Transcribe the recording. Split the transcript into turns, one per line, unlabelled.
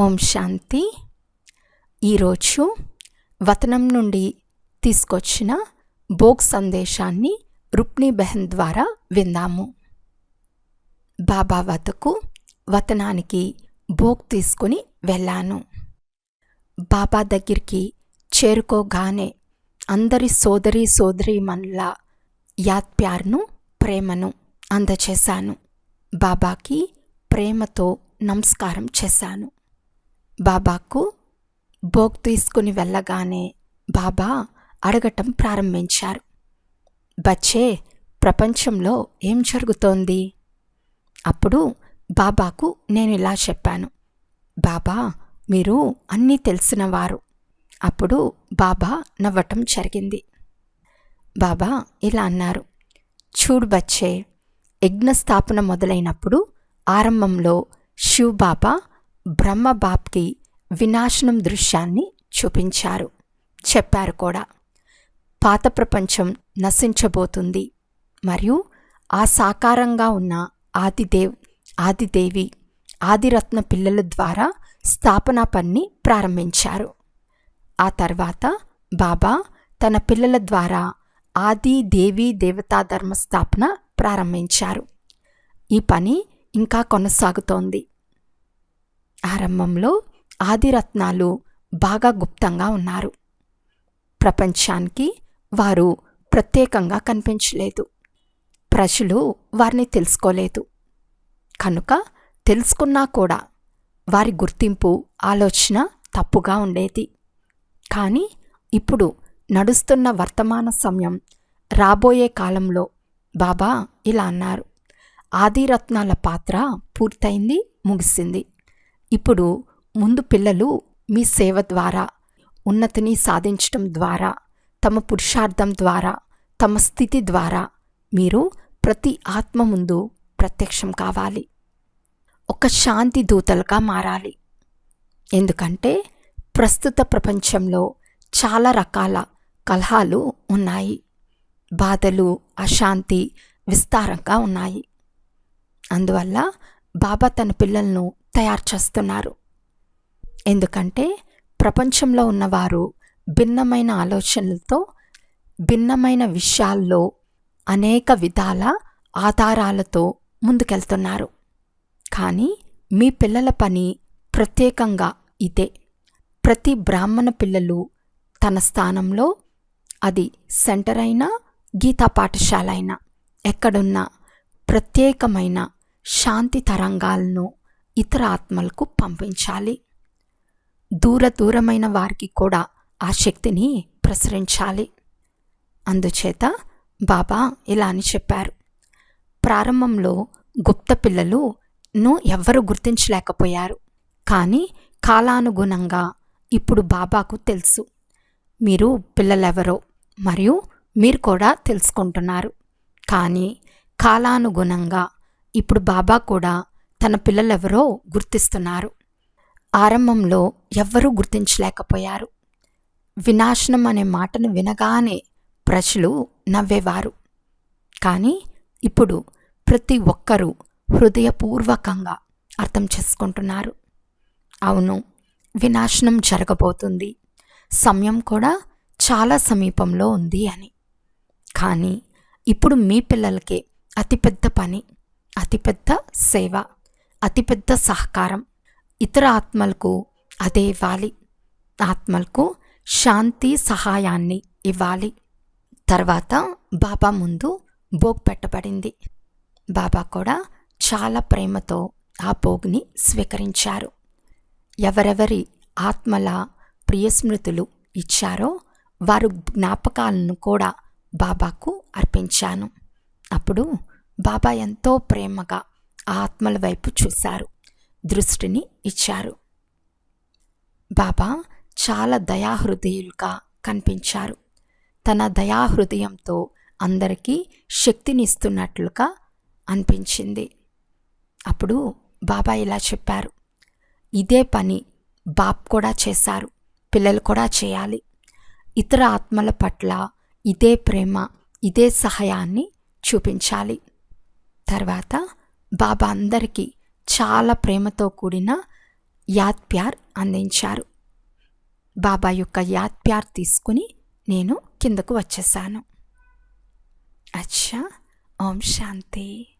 ఓం శాంతి. ఈరోజు వతనం నుండి తీసుకొచ్చిన భోగ్ సందేశాన్ని రుక్ని బెహన్ ద్వారా విందాము. బాబా వద్దకు వతనానికి భోగ్ తీసుకుని వెళ్ళాను. బాబా దగ్గరికి చేరుకోగానే అందరి సోదరి సోదరీమణుల యాత్ప్యార్ను ప్రేమను అందచేశాను. బాబాకి ప్రేమతో నమస్కారం చేశాను. బాబాకు భోగ్ తీసుకుని వెళ్ళగానే బాబా అడగటం ప్రారంభించారు. బచ్చే ప్రపంచంలో ఏం జరుగుతోంది? అప్పుడు బాబాకు నేను ఇలా చెప్పాను. బాబా మీరు అన్నీ తెలిసినవారు. అప్పుడు బాబా నవ్వటం జరిగింది. బాబా ఇలా అన్నారు. చూడు బచ్చే యజ్ఞస్థాపన మొదలైనప్పుడు ఆరంభంలో శివ్ బాబా బ్రహ్మబాబ్కి వినాశనం దృశ్యాన్ని చూపించారు. చెప్పారు కూడా. పాత ప్రపంచం నశించబోతుంది. మరియు ఆ సాకారంగా ఉన్న ఆదిదేవ్ ఆదిదేవి ఆదిరత్న పిల్లల ద్వారా స్థాపనా పని ప్రారంభించారు. ఆ తర్వాత బాబా తన పిల్లల ద్వారా ఆది దేవి దేవతా ధర్మ స్థాపన ప్రారంభించారు. ఈ పని ఇంకా కొనసాగుతోంది. ఆరంభంలో ఆదిరత్నాలు బాగా గుప్తంగా ఉన్నారు. ప్రపంచానికి వారు ప్రత్యేకంగా కనిపించలేదు. ప్రజలు వారిని తెలుసుకోలేదు. కనుక తెలుసుకున్నా కూడా వారి గుర్తింపు ఆలోచన తప్పుగా ఉండేది. కానీ ఇప్పుడు నడుస్తున్న వర్తమాన సమయం రాబోయే కాలంలో బాబా ఇలా అన్నారు. ఆదిరత్నాల పాత్ర పూర్తయింది ముగిసింది. ఇప్పుడు ముందు పిల్లలు మీ సేవ ద్వారా ఉన్నతిని సాధించటం ద్వారా తమ పురుషార్థం ద్వారా తమ స్థితి ద్వారా మీరు ప్రతి ఆత్మ ముందు ప్రత్యక్షం కావాలి. ఒక శాంతి దూతలుగా మారాలి. ఎందుకంటే ప్రస్తుత ప్రపంచంలో చాలా రకాల కలహాలు ఉన్నాయి. బాధలు అశాంతి విస్తారంగా ఉన్నాయి. అందువల్ల బాబా తన పిల్లలను తయారు చేస్తున్నారు. ఎందుకంటే ప్రపంచంలో ఉన్నవారు భిన్నమైన ఆలోచనలతో భిన్నమైన విషయాల్లో అనేక విధాల ఆధారాలతో ముందుకెళ్తున్నారు. కానీ మీ పిల్లల పని ప్రత్యేకంగా ఇదే. ప్రతి బ్రాహ్మణ పిల్లలు తన స్థానంలో అది సెంటర్ అయినా గీతా పాఠశాల అయినా ఎక్కడున్నా ప్రత్యేకమైన శాంతి తరంగాలను ఇతర ఆత్మలకు పంపించాలి. దూర దూరమైన వారికి కూడా ఆ శక్తిని ప్రసరించాలి. అందుచేత బాబా ఇలా అని చెప్పారు. ప్రారంభంలో గుప్త పిల్లలును ఎవ్వరూ గుర్తించలేకపోయారు. కానీ కాలానుగుణంగా ఇప్పుడు బాబాకు తెలుసు. మీరు పిల్లలెవరో మరియు మీరు కూడా తెలుసుకుంటున్నారు. కానీ కాలానుగుణంగా ఇప్పుడు బాబా కూడా తన పిల్లలెవరో గుర్తిస్తున్నారు. ఆరంభంలో ఎవ్వరూ గుర్తించలేకపోయారు. వినాశనం అనే మాటను వినగానే ప్రజలు నవ్వేవారు. కానీ ఇప్పుడు ప్రతి ఒక్కరూ హృదయపూర్వకంగా అర్థం చేసుకుంటున్నారు. అవును వినాశనం జరగబోతుంది. సమయం కూడా చాలా సమీపంలో ఉంది అని. కానీ ఇప్పుడు మీ పిల్లలకే అతిపెద్ద పని అతిపెద్ద సేవ. అతిపెద్ద సహకారం. ఇతర ఆత్మలకు అదే ఇవ్వాలి. ఆత్మలకు శాంతి సహాయాన్ని ఇవ్వాలి. తర్వాత బాబా ముందు భోగ్ పెట్టబడింది. బాబా కూడా చాలా ప్రేమతో ఆ భోగ్ని స్వీకరించారు. ఎవరెవరి ఆత్మల ప్రియస్మృతులు ఇచ్చారో వారు జ్ఞాపకాలను కూడా బాబాకు అర్పించాను. అప్పుడు బాబా ఎంతో ప్రేమగా ఆత్మల వైపు చూశారు. దృష్టిని ఇచ్చారు. బాబా చాలా దయాహృదయులుగా కనిపించారు. తన దయాహృదయంతో అందరికీ శక్తినిస్తున్నట్లుగా అనిపించింది. అప్పుడు బాబా ఇలా చెప్పారు. ఇదే పని బాప్ కూడా చేశారు. పిల్లలు కూడా చేయాలి. ఇతర ఆత్మల పట్ల ఇదే ప్రేమ ఇదే సహాయాన్ని చూపించాలి. తర్వాత బాబా అందరికీ చాలా ప్రేమతో కూడిన యాద్ ప్యార్ అందించారు. బాబా యొక్క యాద్ ప్యార్ తీసుకుని నేను కిందకు వచ్చేసాను. అచ్చా ఓం శాంతి.